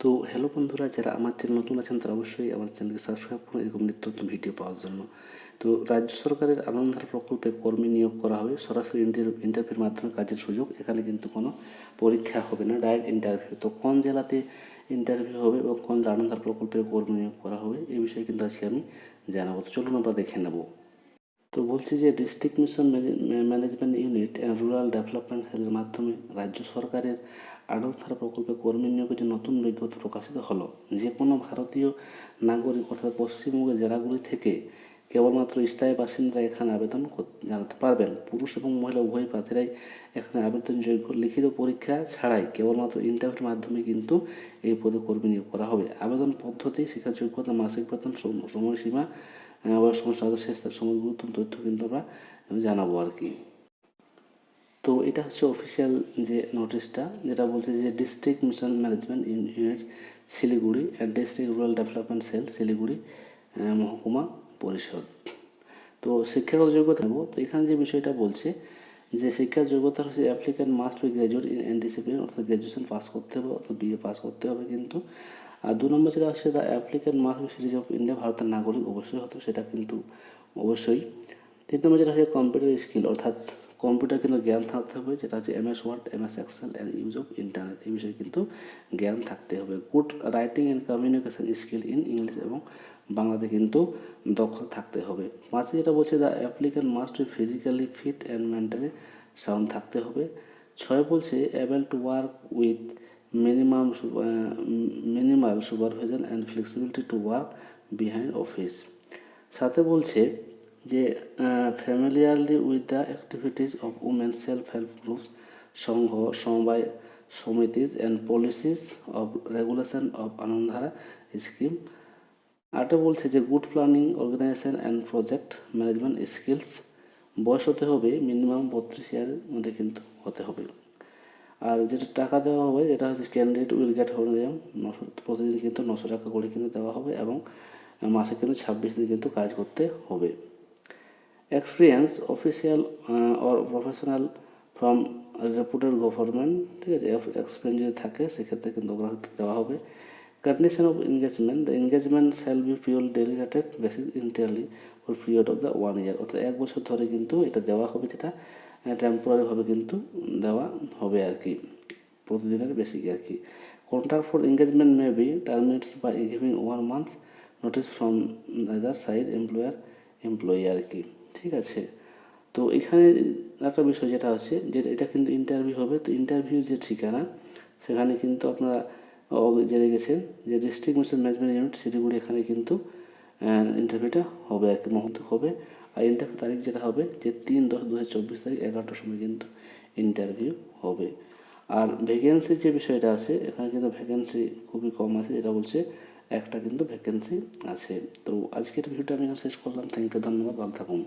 তো হ্যালো বন্ধুরা, যারা আমার চ্যানেল নতুন আছেন তারা অবশ্যই আমার চ্যানেলকে সাবস্ক্রাইব করুন, এরকম নিত্য নতুন ভিডিও পাওয়ার জন্য। তো রাজ্য সরকারের আনন্দার প্রকল্পে কর্মী নিয়োগ করা হবে, সরাসরি ইন্টারভিউ ইন্টারভিউর মাধ্যমে কাজের সুযোগ, এখানে কিন্তু কোনো পরীক্ষা হবে না ডাইরেক্ট ইন্টারভিউ তো কোন জেলাতে ইন্টারভিউ হবে এবং কোন আনন্দার প্রকল্পে কর্মী নিয়োগ করা হবে, এই বিষয়ে কিন্তু আজকে আমি জানাব। তো চলুন আমরা দেখে নেব। তো বলছি যে district mission management unit and rural development সেলের মাধ্যমে রাজ্য সরকারের আডকধারা প্রকল্পে কর্মী নিয়োগের যে নতুন বিজ্ঞপ্তি প্রকাশিত হলো, যে কোনো ভারতীয় নাগরিক অর্থাৎ পশ্চিমবঙ্গের জেলাগুলি থেকে কেবলমাত্র স্থায়ী বাসিন্দারা এখানে আবেদন জানাতে পারবেন। পুরুষ এবং মহিলা উভয় প্রার্থীরাই এখানে আবেদনযোগ্য লিখিত পরীক্ষা ছাড়াই কেবলমাত্র ইন্টারভিউর মাধ্যমে কিন্তু এই পদে কর্মী নিয়োগ করা হবে। আবেদন পদ্ধতি, শিক্ষাযোগ্যতা, মাসিক বেতন সময়সীমা আহ, বা সমস্ত আরও শেষ তার সময় গুরুত্বপূর্ণ তথ্য কিন্তু আমরা জানাব আর কি। তো এটা হচ্ছে অফিসিয়াল যে নোটিশটা যেটা বলছে যে district mission management unit Siliguri and district rural development cell Siliguri মহকুমা পরিষদ। তো শিক্ষাগত যোগ্যতা নেব। তো এখানে যে বিষয়টা বলছে যে শিক্ষার যোগ্যতা হচ্ছে applicant must be graduate in an discipline অর্থাৎ গ্র্যাজুয়েশন পাস করতে হবে অর্থাৎ বিএ পাস করতে হবে কিন্তু। আর দু নম্বর যেটা হচ্ছে the applicant must be citizen of India ভারতের নাগরিক অবশ্যই হতো, সেটা কিন্তু অবশ্যই। তিন নম্বর যেটা হচ্ছে কম্পিউটার স্কিল অর্থাৎ কম্পিউটার কিন্তু জ্ঞান থাকতে হবে, যেটা হচ্ছে M S Word M S Excel and use of internet এই বিষয়ে কিন্তু জ্ঞান থাকতে হবে। Good writing and communication skill in English এবং বাংলাতে কিন্তু দক্ষ থাকতে হবে। পাঁচে যেটা বলছে the applicant must physically fit and mentally sound থাকতে হবে। ছয় বলছে able to work with minimum minimal supervision and flexibility to work behind office সাথে বলছে যে familiarly with the activities of women self help groups সংঘ, সমবায় সমিতিস and policies of regulation of Anandadhara scheme আরেকটা বলছে যে good planning organisation and project management skills বয়স হতে হবে মিনিমাম বত্রিশ ইয়ারের মধ্যে কিন্তু হতে হবে। আর যেটা টাকা দেওয়া হবে যেটা হচ্ছে ক্যান্ডিডেট উইল গেট হবে নশো, প্রতিদিন কিন্তু নশো টাকা করে কিন্তু দেওয়া হবে এবং মাসে কিন্তু ছাব্বিশ দিন কিন্তু কাজ করতে হবে। Experience official or professional from reputed government ঠিক আছে? এক্সপিরিয়েন্স যদি থাকে, সেক্ষেত্রে কিন্তু অগ্রাধিকার দেওয়া হবে। Condition of engagement the engagement shall be pure delegated basis entirely for period of the one year অর্থাৎ এক বছর ধরে কিন্তু এটা দেওয়া হবে যেটা টেম্পোরারিভাবে কিন্তু দেওয়া হবে আর কি প্রতিদিনের বেশি আর কি contract for engagement may be terminated by giving one month notice from other side employer employee আর কি ঠিক আছে? তো এখানে একটা বিষয় যেটা হচ্ছে যে এটা কিন্তু ইন্টারভিউ হবে। তো ইন্টারভিউ যে ঠিকানা, সেখানে কিন্তু আপনারা জেনে গেছেন যে district mission management unit Siliguri এখানে কিন্তু ইন্টারভিউটা হবে আর কি মুহূর্তে হবে। আর ইন্টারভিউ তারিখ যেটা হবে যে তিন দশ দু হাজার চব্বিশ তারিখ এগারোটার সময় কিন্তু ইন্টারভিউ হবে। আর ভ্যাকেন্সির যে বিষয়টা আছে, এখানে কিন্তু ভ্যাকেন্সি খুবই কম আছে, যেটা বলছে একটা কিন্তু ভ্যাকেন্সি আছে। তো আজকের ভিডিওটা আমি শেষ করলাম। থ্যাংক ইউ ধন্যবাদ, ভালো থাকুন।